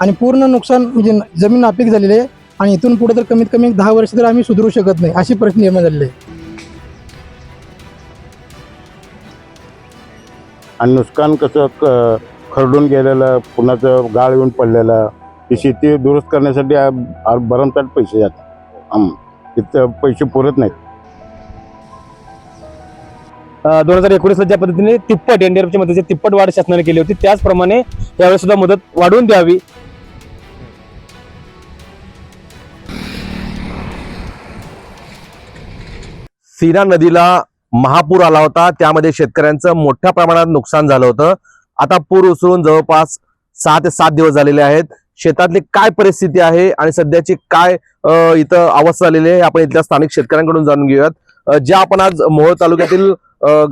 आणि पूर्ण नुकसान म्हणजे जमीन नापीक झालेली आहे आणि इथून पुढे तर कमीत कमी दहा वर्ष तर आम्ही सुधारू शकत नाही अशी परिस्थिती निर्माण झालेली आहे. आणि नुकसान कसं क खरडून गेलेलं पुन्हाचं गाळ येऊन पडलेलं ती शेती दुरुस्त करण्यासाठी आ- आ- भरमसाठ पैसे जातात. तिथं पैसे पुरत नाहीत. दोन हजार एकोणीसला ज्या पद्धतीने तिप्पट एनडीआरएफच्या मदतीची तिप्पट वाढ शासनाने केली होती त्याचप्रमाणे यावेळेस सुद्धा मदत वाढवून द्यावी सीना नदीला महापूर आला होता. त्यामध्ये शेतकऱ्यांचं मोठ्या प्रमाणात नुकसान झालं होतं. आता पूर उसळून जवळपास सहा ते सात दिवस झालेले आहेत. शेतातली काय परिस्थिती आहे आणि सध्याची काय इथं अवस्था झालेली आहे आपण इथल्या स्थानिक शेतकऱ्यांकडून जाणून घेऊयात. ज्या आपण आज मोहोळ तालुक्यातील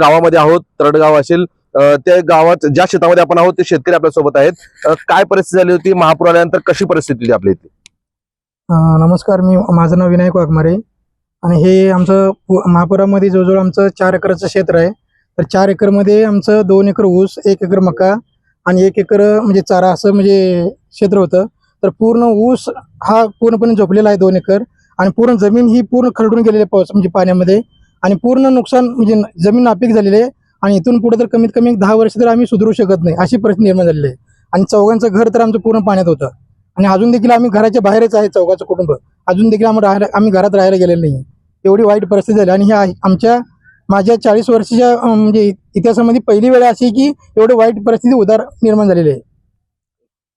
गावामध्ये आहोत तरडगाव असेल त्या गावात ज्या शेतामध्ये आपण आहोत ते शेतकरी आपल्यासोबत आहेत काय परिस्थिती झाली होती? महापूर आल्यानंतर कशी परिस्थिती होती आपल्या इथे? नमस्कार मी माझं नाव विनायक वाघमारे. आणि हे आमचं महापुरामध्ये जवळजवळ आमचं चार एकरचं क्षेत्र आहे. तर चार एकरमध्ये आमचं दोन एकर ऊस एक एकर मका आणि एक एकर म्हणजे चारा असं म्हणजे क्षेत्र होतं. तर पूर्ण ऊस हा पूर्णपणे झोपलेला आहे दोन एकर आणि पूर्ण जमीन ही पूर्ण खरडून गेलेली आहे पाऊस म्हणजे पाण्यामध्ये. आणि पूर्ण नुकसान म्हणजे जमीन नापीक झालेली आहे आणि इथून पुढे तर कमीत कमी दहा वर्ष तर आम्ही सुधरू शकत नाही अशी परिस्थिती निर्माण झालेली आहे. आणि चौघांचं घर तर आमचं पूर्ण पाण्यात होतं. आणि अजून देखील आम्ही घराच्या बाहेरच आहे चौघाचं कुटुंब. अजून देखील आम्ही राहायला आम्ही घरात राहायला गेलेलो नाही एवढी वाईट परिस्थिती झाली. आणि ह्या आमच्या माझ्या चाळीस वर्षाच्या म्हणजे इतिहासामध्ये पहिली वेळ अशी की एवढी वाईट परिस्थिती उदार निर्माण झालेली आहे.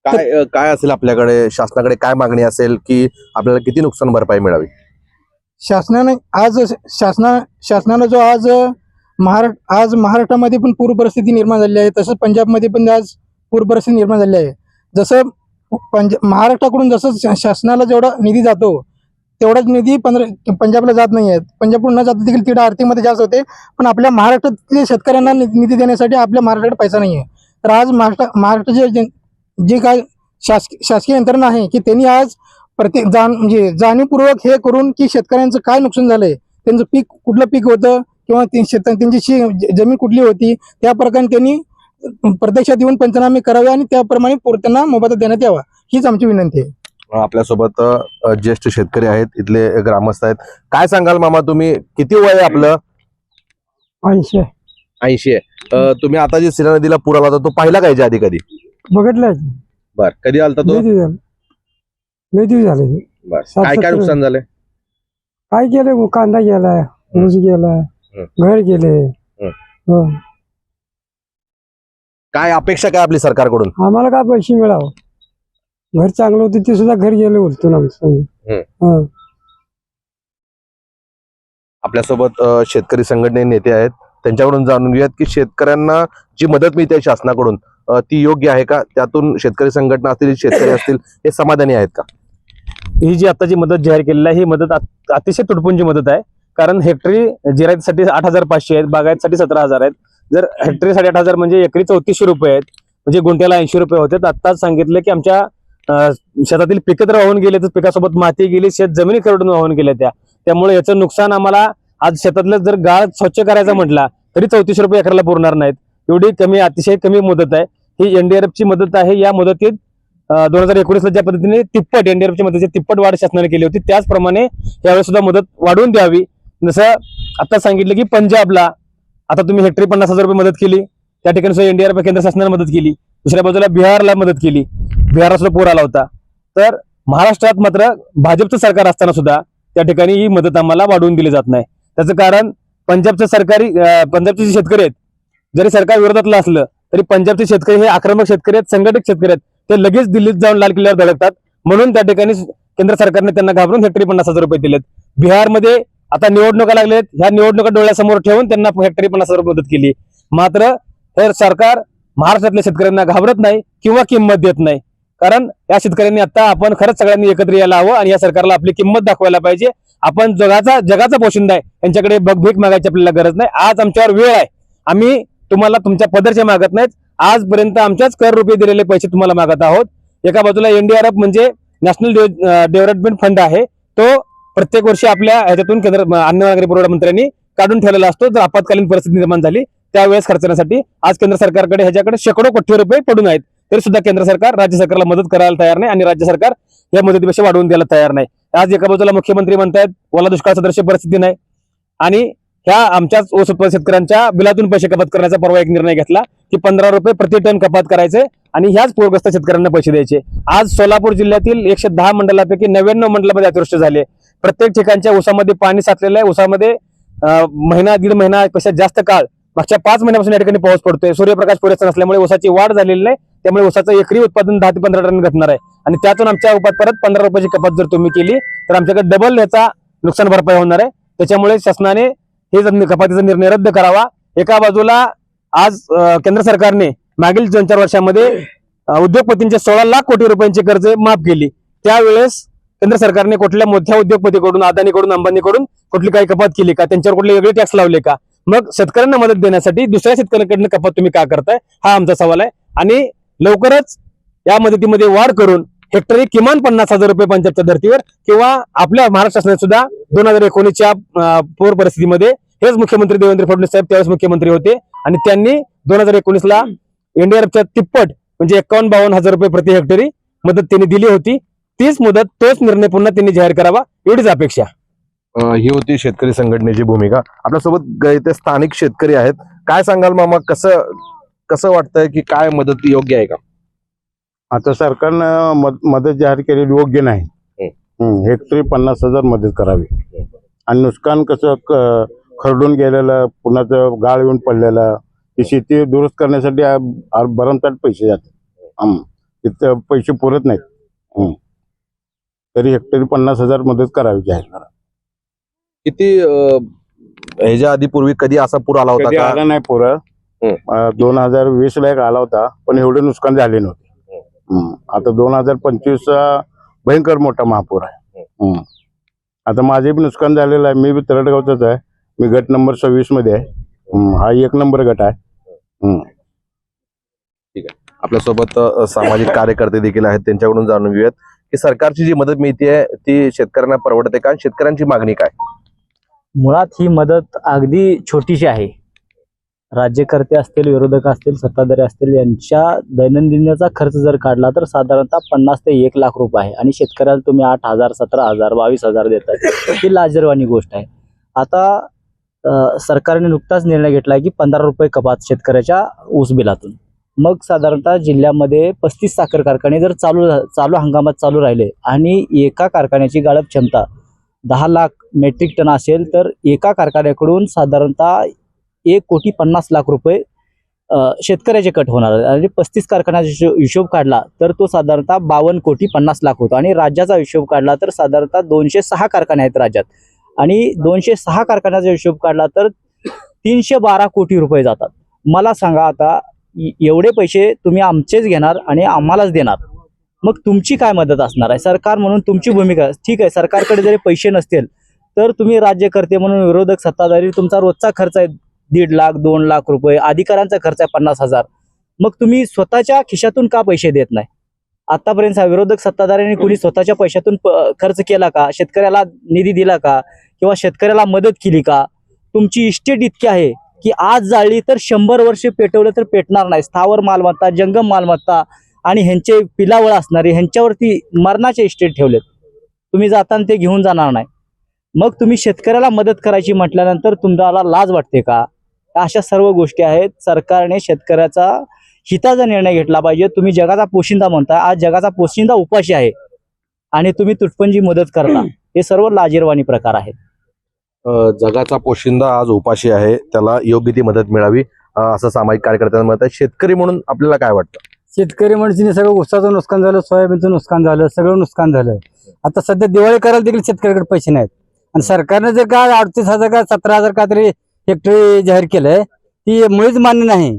काय काय असेल आपल्याकडे? शासनाकडे काय मागणी असेल की आपल्याला किती नुकसान भरपाई मिळावी? शासनाने आज शासना शासनानं जो आज महाराष्ट्र आज महाराष्ट्रामध्ये पण पूर परिस्थिती निर्माण झालेली आहे. तसंच पंजाबमध्ये पण आज पूर परिस्थिती निर्माण झालेली आहे. जसं पंज महाराष्ट्राकडून जसं शा- शासनाला जेवढा निधी जातो तेवढाच निधी पंधरा पंजाबला जात नाही आहेत पंजाबकडून न जाता देखील तिकडे आर्थिकमध्ये जास्त होते पण आपल्या महाराष्ट्रातल्या शेतकऱ्यांना निधी देण्यासाठी आपल्या महाराष्ट्राकडे पैसा नाही आहे तर आज महाराष्ट्र महाराष्ट्राचे जे जे काय शासकीय शासकीय यंत्रणा आहे की त्यांनी आज प्रत्येक जाण म्हणजे जाणीवपूर्वक हे करून की शेतकऱ्यांचं काय नुकसान झालंय त्यांचं पीक कुठलं पीक होतं किंवा ते शेत त्यांची जमीन कुठली होती त्या प्रकारे त्यांनी प्रत्यक्षात येऊन पंचनामे करावे आणि त्याप्रमाणे पूर- त्यांना मोबदला देण्यात यावा हीच आमची विनंती आहे. आपल्यासोबत ज्येष्ठ शेतकरी आहेत इथले ग्रामस्थ आहेत. काय सांगाल मामा तुम्ही? किती वय आहे आपलं? ऐंशी ऐंशी आहे. तुम्ही आता जे सिना नदीला पूर आला होता तो पाहिला का याच्या आधी कधी? बघितलं बर कधी आलता तो? लय दिवस झाले. बर काय काय नुकसान झालंय? काय केलं कांदा गेलाय ऊस गेलाय घर गेले हो. काय अपेक्षा काय आपली सरकारकडून? आम्हाला काय पैसे मिळावं? घर चांगलं होतं ते सुद्धा घर गेले उलटून आमचं. हं. आपल्यासोबत अ, शेतकरी संघटने नेते आहेत. त्यांच्याकडून जाणून घेऊयात की शेतकऱ्यांना जी मदत मिळते शासनाकडून अ, ती योग्य आहे का? त्यातून शेतकरी संघटना असतील शेतकरी असतील हे समाधानी आहेत का? ही जी आता जी मदत जाहीर केलेली आहे ही मदत अत- अतिशय तुटपुंजी मदत आहे. कारण हेक्टरी जिरायतसाठी आठ हजार पाचशे आहेत बागायतसाठी सतरा हजार आहेत. जर हेक्टरी साडे आठ हजार म्हणजे एकरी चौतीसशे रुपये आहेत म्हणजे गुंठ्याला ऐंशी रुपये होते आत्ताच सांगितलं की आमच्या शेतातील पिकं तर वाहून गेले तर पिकासोबत माती गेली शेत जमिनी खरडून वाहून गेल्या त्या. त्यामुळे याचं नुकसान आम्हाला आज शेतातलं जर गाळ स्वच्छ करायचा म्हटला तरी चौतीसशे रुपये एकराला पुरणार नाहीत. एवढी कमी अतिशय कमी मुदत आहे. ही एनडीआरएफची मदत आहे. या मदतीत दोन हजार एकोणीसला ज्या पद्धतीने तिप्पट एनडीआरएफची मदतीची तिप्पट वाढ शासनाने केली होती त्याचप्रमाणे यावेळी सुद्धा मदत वाढवून द्यावी. जसं आता सांगितलं की पंजाबला आता तुम्ही हेक्टरी पन्नास हजार रुपये मदत केली. त्या ठिकाणी सुद्धा एनडीआरएफ केंद्र शासनाने मदत केली. दुसऱ्या बाजूला बिहारला मदत केली. बिहारला सुद्धा पूर आला होता. तर महाराष्ट्रात मात्र भाजपचं सरकार असताना सुद्धा त्या ठिकाणी ही मदत आम्हाला वाढवून दिली जात नाही. त्याचं कारण पंजाबचं सरकारी पंजाबचे जे शेतकरी आहेत जरी सरकार विरोधातलं असलं तरी पंजाबचे शेतकरी हे आक्रमक शेतकरी आहेत संघटित शेतकरी आहेत. ते लगेच दिल्लीत जाऊन लाल किल्ल्यावर धडकतात. म्हणून त्या ठिकाणी केंद्र सरकारने त्यांना घाबरून हेक्टरी पन्नास हजार रुपये दिलेत. बिहारमध्ये आता निवडणुका लागलेत. ह्या निवडणुका डोळ्यासमोर ठेवून त्यांना हेक्टरी पन्नास हजार मदत केली. मात्र हे सरकार महाराष्ट्रातल्या शेतकऱ्यांना घाबरत नाही किंवा किंमत देत नाही. कारण या शेतकऱ्यांनी आता आपण खरंच सगळ्यांनी एकत्र यायला हवं आणि या सरकारला आपली किंमत दाखवायला पाहिजे. आपण जगाचा जगाचा पोशिंदा आहे. त्यांच्याकडे बघभीक मागायची आपल्याला गरज नाही. आज आमच्यावर वेळ आहे. आम्ही तुम्हाला तुमच्या पदरच्या मागत नाहीत. आजपर्यंत आमच्याच कर रुपये दिलेले पैसे तुम्हाला मागत आहोत. एका बाजूला एनडीआरएफ म्हणजे नॅशनल डेव्हलपमेंट फंड आहे. तो प्रत्येक वर्षी आपल्या ह्याच्यातून केंद्र अन्न नागरी पुरवठा मंत्र्यांनी काढून ठेवलेला असतो. जर आपत्कालीन परिस्थिती निर्माण झाली त्यावेळेस खर्चण्यासाठी आज केंद्र सरकारकडे ह्याच्याकडे शेकडो कोटी रुपये पडून आहेत. तरी सुद्धा केंद्र सरकार राज्य सरकारला मदत करायला तयार नाही आणि राज्य सरकार या मदतीपेक्षा वाढवून द्यायला तयार नाही. आज एका बाजूला मुख्यमंत्री म्हणतायत ओला दुष्काळ सदृश्य परिस्थिती नाही. आणि ह्या आमच्याच ऊस उत्पादक शेतकऱ्यांच्या बिलातून पैसे कपात करण्याचा परवा एक निर्णय घेतला की पंधरा रुपये प्रति टन कपात करायचे आणि ह्याच पूरग्रस्त शेतकऱ्यांना पैसे द्यायचे. आज सोलापूर जिल्ह्यातील एकशे दहा मंडलापैकी नव्याण्णव मंडळामध्ये अतिवृष्टी झाली प्रत्येक ठिकाणच्या ऊसामध्ये पाणी साचलेलं आहे. ऊसामध्ये महिना दीड महिना पेक्षा जास्त काळ मागच्या पाच महिन्यापासून या ठिकाणी पाऊस पडतोय. सूर्यप्रकाश पुरेसा नसल्यामुळे ऊसाची वाढ झालेली नाही. त्यामुळे ऊसाचं एकरी उत्पादन दहा ते पंधरा टन घटणार आहे. आणि त्यातून आमच्या उपात परत पंधरा रुपयाची कपात जर तुम्ही केली तर आमच्याकडे डबल याचा नुकसान भरपाई होणार आहे. त्याच्यामुळे शासनाने हे कपातीचा निर्णय रद्द करावा. एका बाजूला आज केंद्र सरकारने मागील दोन चार वर्षामध्ये उद्योगपतींचे सोळा लाख कोटी रुपयांची कर्ज माफ केली. त्यावेळेस केंद्र सरकारने कुठल्या मोठ्या उद्योगपतीकडून अदानीकडून अंबानीकडून कुठली काही कपात केली का? त्यांच्यावर कुठले वेगळे टॅक्स लावले का? मग शेतकऱ्यांना मदत देण्यासाठी दुसऱ्या शेतकऱ्यांकडनं कपात तुम्ही का करताय? हा आमचा सवाल आहे. आणि लवकरच या मदतीमध्ये वाढ करून हेक्टरी किमान पन्नास हजार रुपये पंचायतच्या धर्तीवर किंवा आपल्या महाराष्ट्र शासनाने सुद्धा दोन हजार एकोणीसच्या पूर परिस्थितीमध्ये हेच मुख्यमंत्री देवेंद्र फडणवीस साहेब त्यावेळेस मुख्यमंत्री होते. आणि त्यांनी दोन हजार एकोणीसला एनडीआरएफच्या तिप्पट म्हणजे एकावन्न बावन्न हजार रुपये प्रति हेक्टरी मदत त्यांनी दिली होती. तीच मुदत तोच निर्णय पुन्हा त्यांनी जाहीर करावा एवढीच अपेक्षा. अं, ही होती शेतकरी संघटनेची भूमिका. आपल्यासोबत इथे स्थानिक शेतकरी आहेत. काय सांगाल मामा? कसं कसं वाटतंय की काय मदत योग्य आहे का? आता सरकारनं मद- मदत जाहीर केलेली योग्य नाही. हेक्टरी पन्नास हजार मदत करावी. आणि नुकसान कसं क- खरडून गेलेलं पुन्हा ते गाळ येऊन पडलेलं ती शेती दुरुस्त करण्यासाठी भरमसाठ पैसे जातात. तिथं पैसे पुरत नाहीत. हम्म. तरी हेक्टरी पन्नास हजार मदत करावी जाहीर किती अं, ह्याच्या आधी पूर्वी कधी असा पूर आला होता कधी का आला नाही पोरं. दोन हजार वीस ला एक आला होता पण एवढे नुकसान झाले नव्हते हम्म. आता दोन हजार पंचवीस भयंकर मोठा महापूर आहे हम्म. आता माझे बी नुकसान झालेलं आहे मी बी तरडगावचाच आहे मी गट नंबर सव्वीसमध्ये आहे हम्म. हा एक नंबर गट आहे हम्म. आपल्यासोबत अं, सामाजिक कार्यकर्ते देखील आहेत त्यांच्याकडून जाणून घेऊयात की सरकारची जी मदत मिळते ती शेतकऱ्यांना परवडते का? शेतकऱ्यांची मागणी काय? मुळात ही मदत अगदी छोटीशी आहे. राज्यकर्ते असतील विरोधक असतील सत्ताधारी असतील यांच्या दैनंदिनाचा खर्च जर काढला तर साधारणतः पन्नास ते एक लाख रुपये आहे. आणि शेतकऱ्याला तुम्ही आठ हजार सतरा हजार बावीस हजार देतात ही लाजरवाणी गोष्ट आहे. आता सरकारने नुकताच निर्णय घेतला आहे की पंधरा रुपये कपात शेतकऱ्याच्या ऊस बिलातून. मग साधारणतः जिल्ह्यामध्ये पस्तीस साखर कारखाने जर चालू चालू हंगामात चालू राहिले आणि एका कारखान्याची गाळप क्षमता दहा लाख मेट्रिक टन असेल तर एका कारखान्याकडून साधारणतः एक कोटी पन्नास लाख रुपये शेतकऱ्याचे कट होणार. आणि पस्तीस कारखान्याचा हिशोब काढला तर तो साधारणतः बावन्न कोटी पन्नास लाख होतो. आणि राज्याचा हिशोब काढला तर साधारणतः दोनशे सहा कारखाने आहेत राज्यात. आणि दोनशे सहा कारखान्याचा हिशोब काढला तर तीनशे बारा कोटी रुपये जातात. मला सांगा आता एवढे पैसे तुम्ही आमचेच घेणार आणि आम्हालाच देणार. मग तुमची काय मदत असणार आहे? सरकार म्हणून तुमची भूमिका ठीक आहे सरकारकडे जरी पैसे नसतील तर तुम्ही राज्यकर्ते म्हणून विरोधक सत्ताधारी तुमचा रोजचा खर्च आहे दीड लाख दोन लाख रुपये अधिकाऱ्यांचा खर्च आहे पन्नास हजार. मग तुम्ही स्वतःच्या खिशातून का पैसे देत नाही? आतापर्यंत विरोधक सत्ताधाऱ्यांनी कुणी स्वतःच्या पैशातून खर्च केला का? शेतकऱ्याला निधी दिला का? किंवा शेतकऱ्याला मदत केली का? तुमची इस्टेट इतकी आहे की आज जाळली तर शंभर वर्ष पेटवलं तर पेटणार नाही. स्थावर मालमत्ता जंगम मालमत्ता आणि ह्यांचे पिलावळ असणारे ह्यांच्यावरती मरणाचे इस्टेट ठेवलेत. तुम्ही जाताना ते घेऊन जाणार नाही. मग तुम्ही शेतकऱ्याला मदत करायची म्हटल्यानंतर तुम्हाला लाज वाटते का? अशा सर्व गोष्टी आहेत. सरकारने शेतकऱ्याचा हिताचा निर्णय घेतला पाहिजे. तुम्ही जगाचा पोशिंदा म्हणता आज जगाचा पोशिंदा उपाशी आहे. आणि तुम्ही तुटपंजी मदत करता. हे सर्व लाजीरवाणी प्रकार आहेत. जगाचा पोशिंदा आज उपाशी आहे. त्याला योग्य ती मदत मिळावी असं सामाजिक कार्यकर्त्यांना मत आहे शेतकरी म्हणून आपल्याला काय वाटतं? शेतकरी म्हणजे सगळं ऊसाचं नुकसान झालं सोयाबीनचं नुकसान झालं सगळं नुकसान झालं. आता सध्या दिवाळी करायला देखील शेतकऱ्याकडे पैसे नाहीत. आणि सरकारने जर का अडतीस हजार का सतरा हजार का तरी हेक्टरी जाहीर केलंय ती मुळीच मान्य नाही.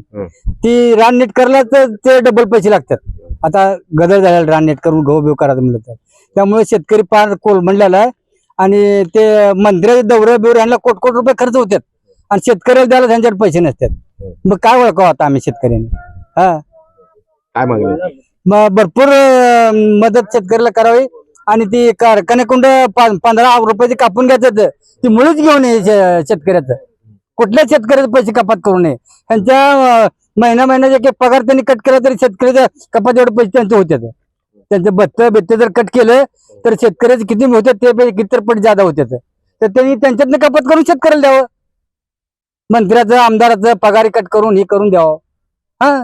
ती रान नीट करायला तर ते डबल पैसे लागतात. आता गदर झालेला रान नीट करून गहू बिव करायचं म्हणलं तर. त्यामुळे शेतकरी पार कोलमडलेला आहे. आणि ते मंदिराचे दौरे बिवरे यांना कोट कोट रुपये खर्च होतात. आणि शेतकऱ्याला द्यायला त्यांच्याकडे पैसे नसतात. मग काय ओळखावं आता आम्ही शेतकऱ्यांनी? हा? काय मागणी? मग भरपूर अं, मदत शेतकऱ्याला करावी. आणि ती कारखान्याकुंड पंधरा रुपयाचे कापून घ्यायचं ती मुळीच घेऊन ये शे- शेतकऱ्याचं. कुठल्याच शेतकऱ्याचे पैसे कपात करू नये? त्यांच्या अं, महिना महिन्याचा एक पगार त्यांनी कट केला तरी शेतकऱ्याच्या कपात एवढे पैसे त्यांचे होते त्यांचे बत्त बित्त जर कट केलं तर शेतकऱ्याचे किती होते ते किती पट जादा होते तर त्यांनी त्यांच्यातनं कपात करून शेतकऱ्याला द्यावं. मंत्र्याचं आमदाराचं पगार कट करून हे करून द्यावं. हा?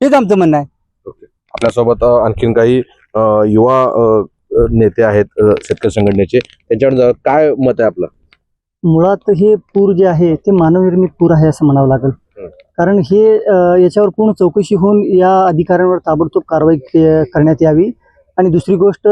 हेच आमचं म्हणणं आहे. आपल्यासोबत आणखीन काही युवा नेते आहेत शेतकरी संघटनेचे. त्यांच्यावर जरा काय मत आहे आपलं? मुळात हे पूर जे आहे ते मानवनिर्मित पूर आहे असं म्हणावं लागेल. कारण हे याच्यावर पूर्ण चौकशी होऊन या अधिकाऱ्यांवर ताबडतोब कारवाई करण्यात यावी. आणि दुसरी गोष्ट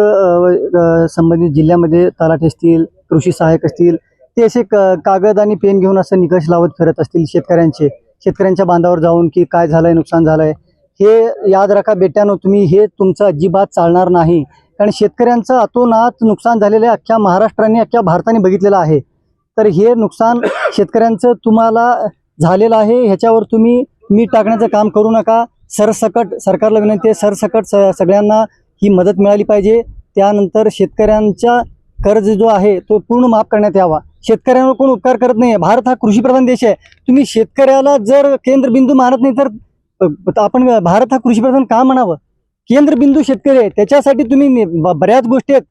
संबंधित जिल्ह्यामध्ये तलाठी असतील कृषी सहाय्यक असतील ते असे क- कागद आणि पेन घेऊन असं निकष लावत फिरत असतील शेतकऱ्यांचे. शेतकऱ्यांच्या बांधावर जाऊन की काय झालंय नुकसान झालंय. हे याद राखा बेट्यानो तुम्ही हे तुमचं अजिबात चालणार नाही. कारण शेतकऱ्यांचं अतोनात नुकसान झालेलं आहे अख्ख्या महाराष्ट्राने अख्ख्या भारताने बघितलेलं आहे. तर हे नुकसान शेतकऱ्यांचं तुम्हाला झालेलं आहे. ह्याच्यावर तुम्ही मीठ टाकण्याचं काम करू नका. सरसकट सरकारला विनंती आहे सरसकट स सगळ्यांना ही मदत मिळाली पाहिजे. त्यानंतर शेतकऱ्यांचा कर्ज जो आहे तो पूर्ण माफ करण्यात यावा. शेतकऱ्यांवर कोण उपकार करत नाही भारत हा कृषीप्रधान देश आहे. तुम्ही शेतकऱ्याला जर केंद्रबिंदू मानत नाही तर आपण भारत हा कृषीप्रधान का म्हणावं? केंद्रबिंदू शेतकरी आहे. त्याच्यासाठी तुम्ही ब- बऱ्याच गोष्टी आहेत.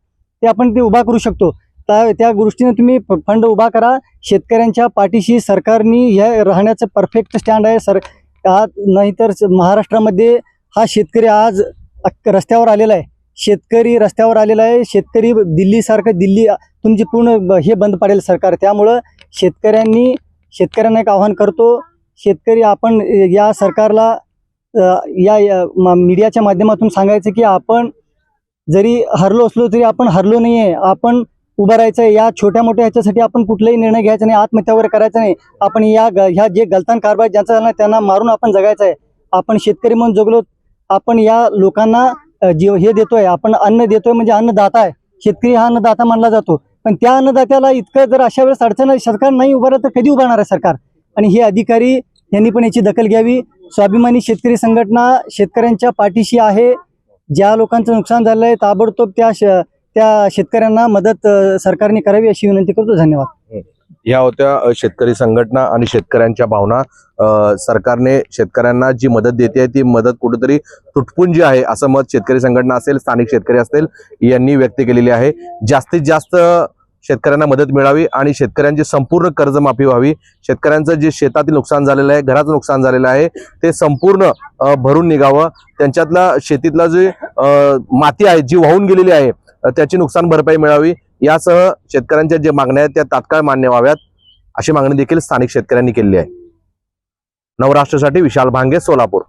ते आपण ते उभा करू शकतो. त्या त्या दृष्टीने तुम्ही फंड उभा करा. शेतकऱ्यांच्या पाठीशी सरकारनी हे राहण्याचं परफेक्ट स्टँड आहे. सर आज नाहीतर महाराष्ट्रामध्ये हा शेतकरी आज रस्त्यावर आलेला आहे. शेतकरी रस्त्यावर आलेला आहे. शेतकरी दिल्लीसारखं दिल्ली तुमची पूर्ण ब- हे बंद पाडेल सरकार. त्यामुळं शेतकऱ्यांनी शेतकऱ्यांना एक आव्हान करतो. शेतकरी आपण या सरकारला या या मीडियाच्या माध्यमातून सांगायचं की आपण जरी हरलो असलो तरी आपण हरलो नाही आहे आपण उभं राहायचं या छोट्या मोठ्या ह्याच्यासाठी आपण कुठलाही निर्णय घ्यायचा नाही आत्महत्या वगैरे करायचं नाही. आपण या ग- ह्या जे गलतान कारभार ज्यांचा झाला त्यांना मारून आपण जगायचं आहे. आपण शेतकरी म्हणून जगलो आपण या लोकांना जीव हे देतोय आपण अन्न देतोय म्हणजे अन्नदाता आहे. शेतकरी हा अन्नदाता मानला जातो. पण त्या अन्नदात्याला इतकं जर अशा वेळेस अडचण सरकार नाही उभारलं तर कधी उभारणार आहे सरकार? आणि हे अधिकारी यांनी पण याची दखल घ्यावी. स्वाभिमानी शेतकरी संघटना शेतकऱ्यांच्या पाठीशी आहे. ज्या लोकांचं नुकसान झालं आहे ताबडतोब त्या श- त्या शेतकऱ्यांना मदत सरकारने करावी अशी विनंती करतो. धन्यवाद. ह्या होत्या शेतकरी संघटना आणि शेतकऱ्यांच्या भावना. सरकारने शेतकऱ्यांना जी मदत देते ती मदत कुठेतरी तुटपून जी आहे असं मत शेतकरी संघटना असेल स्थानिक शेतकरी असतील यांनी व्यक्त केलेली आहे. जास्तीत जास्त शेतकऱ्यांना मदत मिळावी आणि शेतकऱ्यांची संपूर्ण कर्जमाफी व्हावी. शेतकऱ्यांचं जे शेतातील नुकसान झालेलं आहे घराचं नुकसान झालेलं आहे ते संपूर्ण भरून निघावं. त्यांच्यातला शेतीतला जे माती आहे जी वाहून गेलेली आहे त्याची नुकसान भरपाई मिळावी. यासह शेतकऱ्यांच्या ज्या मागण्या आहेत त्या तात्काळ मान्य व्हाव्यात अशी मागणी देखील स्थानिक शेतकऱ्यांनी केली आहे. नवराष्ट्रासाठी विशाल भांगे सोलापूर.